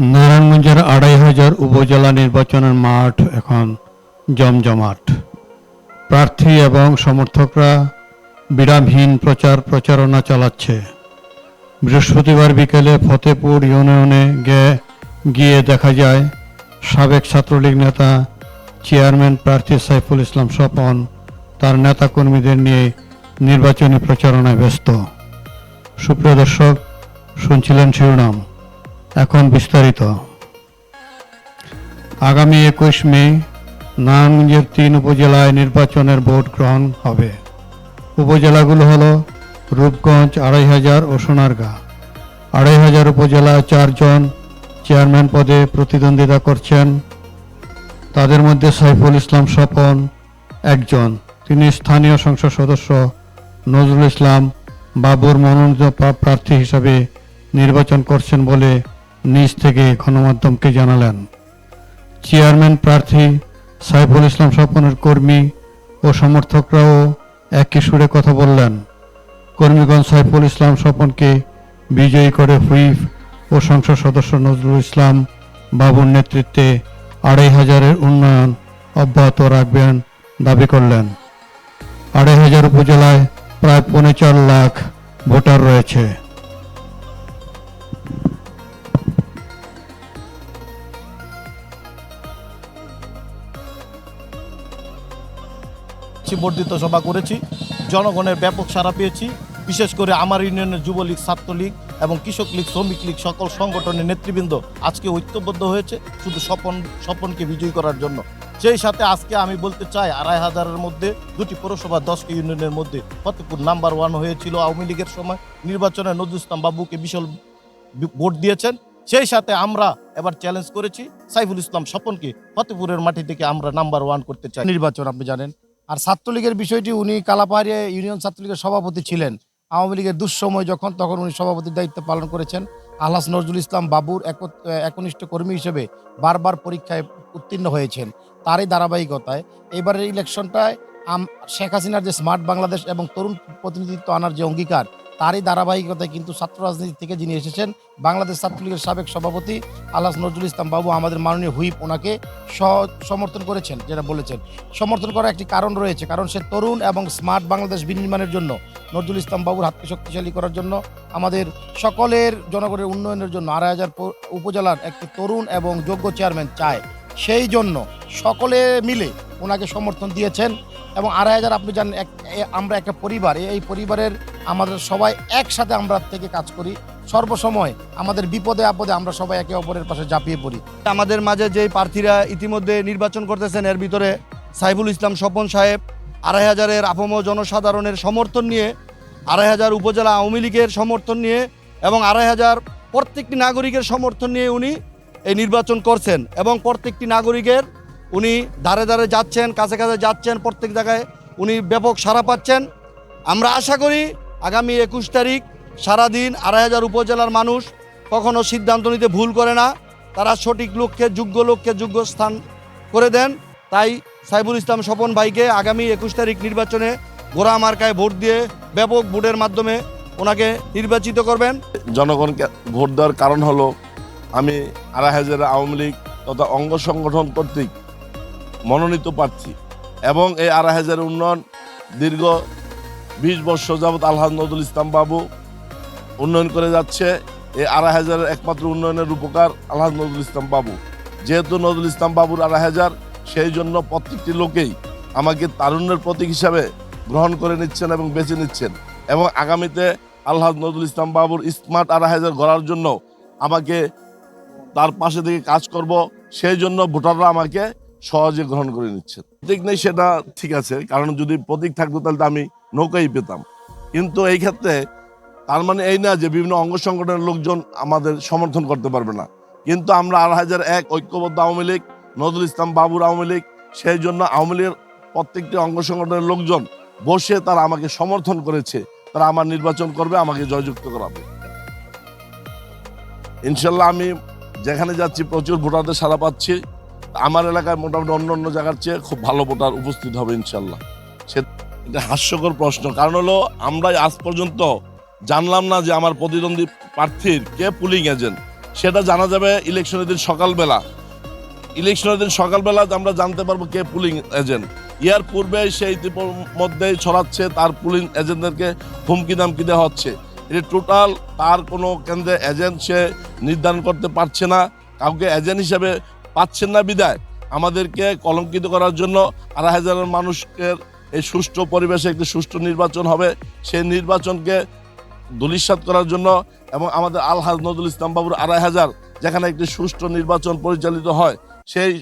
নারায়ণগঞ্জের আড়াই হাজার উপজেলা নির্বাচনের মাঠ এখন জমজমাট। প্রার্থী এবং সমর্থকরা বিরামহীন প্রচার প্রচারণা চালাচ্ছে। বৃহস্পতিবার বিকেলে ফতেপুর ইউনিয়নে গিয়ে দেখা যায়, সাবেক ছাত্রলীগ নেতা চেয়ারম্যান প্রার্থী সাইফুল ইসলাম স্বপন তার নেতাকর্মীদের নিয়ে নির্বাচনী প্রচারণায় ব্যস্ত। সুপ্রিয় দর্শক, শুনছিলেন শিরোনাম। এখন বিস্তারিত। আগামী একুশ মে, নারায়ণগঞ্জের তিন উপজেলায় নির্বাচনের ভোট গ্রহণ হবে। উপজেলাগুলো হলো রূপগঞ্জ আড়াই হাজার ও সোনারগাঁ। আড়াই হাজার উপজেলায় চারজন চেয়ারম্যান পদে প্রতিদ্বন্দ্বিতা করছেন। তাদের মধ্যে সাইফুল ইসলাম স্বপন একজন। তিনি স্থানীয় সংসদ সদস্য নজরুল ইসলাম বাবুর মনোনীত প্রার্থী হিসাবে নির্বাচন করছেন বলে নিজ থেকে গণমাধ্যমকে জানালেন। চেয়ারম্যান প্রার্থী সাইফুল ইসলাম স্বপনের কর্মী ও সমর্থকরাও একই সুরে কথা বললেন। কর্মীগঞ্জ সাইফুল ইসলাম স্বপনকে বিজয়ী করে হুইপ ও সংসদ সদস্য নজরুল ইসলাম বাবুর নেতৃত্বে আড়াই হাজারের উন্নয়ন অব্যাহত রাখবেন দাবি করলেন। আড়াই হাজার উপজেলায় প্রায় পৌনে চার লাখ ভোটার রয়েছে। করেছি, বর্ধিত সভা করেছি জনগণের ব্যাপক সাড়া পেয়েছি বিশেষ করে আমার ইউনিয়নের যুবলীগ ছাত্রলীগ এবং কৃষক লীগ শ্রমিক লীগ সকল সংগঠনের নেতৃবৃন্দ আজকে ঐক্যবদ্ধ হয়েছে শুধু স্বপন স্বপনকে বিজয়ী করার জন্য। সেই সাথে আজকে আমি বলতে চাই আড়াই হাজারের মধ্যে দুটি পৌরসভা দশটি ইউনিয়নের মধ্যে ফতেপুর নাম্বার ওয়ান হয়েছিল আওয়ামী লীগের সময়। নির্বাচনে নজরুল ইসলাম বাবুকে বিশাল ভোট দিয়েছেন। সেই সাথে আমরা এবার চ্যালেঞ্জ করেছি সাইফুল ইসলাম স্বপনকে ফতেপুরের মাটি থেকে আমরা নাম্বার ওয়ান করতে চাই। নির্বাচন আপনি জানেন আর ছাত্রলীগের বিষয়টি উনি কালাপাহাড়ি ইউনিয়ন ছাত্রলীগের সভাপতি ছিলেন। আওয়ামী লীগের দুঃসময় যখন তখন উনি সভাপতির দায়িত্ব পালন করেছেন। আলহাস নজরুল ইসলাম বাবুর একনিষ্ঠ কর্মী হিসেবে বারবার পরীক্ষায় উত্তীর্ণ হয়েছেন তারই ধারাবাহিকতায়। এবারের ইলেকশনটায় শেখ হাসিনার যে স্মার্ট বাংলাদেশ এবং তরুণ প্রতিনিধিত্ব আনার যে অঙ্গীকার তারই ধারাবাহিকতায় কিন্তু ছাত্র রাজনীতি থেকে যিনি এসেছেন, বাংলাদেশ ছাত্রলীগের সাবেক সভাপতি আল্লাস নজরুল ইসলাম বাবু আমাদের মাননীয় হুইপ ওনাকে সমর্থন করেছেন, যেটা বলেছেন। সমর্থন করার একটি কারণ রয়েছে, কারণ সে তরুণ এবং স্মার্ট বাংলাদেশ বিনির্মাণের জন্য, নজরুল ইসলাম বাবুর হাতকে শক্তিশালী করার জন্য, আমাদের সকলের জনগণের উন্নয়নের জন্য আড়াই হাজার উপজেলার একটি তরুণ এবং যোগ্য চেয়ারম্যান চায়। সেই জন্য সকলে মিলে ওনাকে সমর্থন দিয়েছেন এবং আড়াই হাজার, আপনি জানেন, এক আমরা একটা পরিবার এই পরিবারের আমাদের সবাই একসাথে আমরা থেকে কাজ করি। সর্বসময় আমাদের বিপদে আপদে আমরা সবাই একে অপরের পাশে ঝাঁপিয়ে পড়ি। আমাদের মাঝে যে প্রার্থীরা ইতিমধ্যে নির্বাচন করতেছেন, এর ভিতরে সাইফুল ইসলাম স্বপন সাহেব, আড়াই হাজারের আপম জনসাধারণের সমর্থন নিয়ে, আড়াই হাজার উপজেলা আওয়ামী লীগের সমর্থন নিয়ে এবং আড়াই হাজার প্রত্যেকটি নাগরিকের সমর্থন নিয়ে উনি এই নির্বাচন করছেন এবং প্রত্যেকটি নাগরিকের উনি ধারে ধারে যাচ্ছেন, কাছে কাছে যাচ্ছেন, প্রত্যেক জায়গায় উনি ব্যাপক সাড়া পাচ্ছেন। আমরা আশা করি আগামী একুশ তারিখ সারাদিন আড়াই হাজার উপজেলার মানুষ কখনো সিদ্ধান্ত নিতে ভুল করে না। তারা সঠিক লোককে যোগ্য লোককে যোগ্য স্থান করে দেন। তাই সাইবুল ইসলাম স্বপন ভাইকে আগামী একুশ তারিখ নির্বাচনে গোড়া মার্কায় ভোট দিয়ে ব্যাপক ভোটের মাধ্যমে ওনাকে নির্বাচিত করবেন। জনগণকে ভোট দেওয়ার কারণ হলো আমি আড়াই হাজার আওয়ামী লীগ তথা অঙ্গ সংগঠন কর্তৃক মনোনীত প্রার্থী এবং এই আড়াই হাজার উন্নয়ন দীর্ঘ বিশ বছর যাবৎ আলহাজ নজরুল ইসলাম বাবু উন্নয়ন করে যাচ্ছে। এই আড়াই হাজারের একমাত্র উন্নয়নের রূপকার আলহাজ নজরুল ইসলাম বাবু। যেহেতু নজরুল ইসলাম বাবুর আড়াই হাজার সেই জন্য প্রত্যেকটি লোকেই আমাকে তারুণ্যের প্রতীক হিসাবে গ্রহণ করে নিচ্ছেন এবং বেছে নিচ্ছেন। এবং আগামীতে আল্লাহ নজরুল ইসলাম বাবুর স্মার্ট আড়াই হাজার গড়ার জন্য আমাকে তার পাশে থেকে কাজ করব, সেই জন্য ভোটাররা আমাকে সহজে গ্রহণ করে নিচ্ছেন প্রতীক নেই সেটা ঠিক আছে, কারণ যদি প্রতীক থাকতো তাহলে তো আমি নৌকাই পেতাম। কিন্তু এই ক্ষেত্রে তার মানে এই না যে বিভিন্ন অঙ্গ সংগঠনের লোকজন আমাদের সমর্থন করতে পারবে না। কিন্তু আমরা আড়াই হাজার এক ঐক্যবদ্ধ আওয়ামী লীগ, নজরুল ইসলাম বাবুর আওয়ামী লীগ, সেই জন্য আওয়ামী লীগের প্রত্যেকটি অঙ্গ সংগঠনের লোকজন বসে তারা আমাকে সমর্থন করেছে। তারা আমার নির্বাচন করবে, আমাকে জয়যুক্ত করাবে। ইনশাল্লাহ আমি যেখানে যাচ্ছি প্রচুর ভোটারদের সারা পাচ্ছি। আমার এলাকায় মোটামুটি অন্য অন্য জায়গার চেয়ে খুব ভালো ভোটার উপস্থিত হবে ইনশাল্লাহ। সে এটা হাস্যকর প্রশ্ন। কারণ হলো, আমরা আজ পর্যন্ত জানলাম না যে আমার প্রতিদ্বন্দ্বী প্রার্থীর কে পুলিং এজেন্ট সেটা জানা যাবে ইলেকশনের দিন সকালবেলা। ইলেকশনের দিন সকালবেলা আমরা জানতে পারব কে পুলিং এজেন্ট ইয়ার পূর্বে সে ইতিমধ্যেই ছড়াচ্ছে, তার পুলিং এজেন্টদেরকে হুমকি দামকি দেওয়া হচ্ছে। এটি টোটাল তার কোনো কেন্দ্রে এজেন্ট সে নির্ধারণ করতে পারছে না, কাউকে এজেন্ট হিসেবে পাচ্ছেন না বিদায়। আমাদেরকে কলঙ্কিত করার জন্য আড়াই হাজারের মানুষকে এই সুষ্ঠু পরিবেশে একটি সুষ্ঠু নির্বাচন হবে। সেই নির্বাচনকে ধূলিসাৎ করার জন্য এবং আমাদের আলহাজ নজরুল ইসলাম বাবুর আড়াই হাজার, যেখানে একটি সুষ্ঠু নির্বাচন পরিচালিত হয়, সেই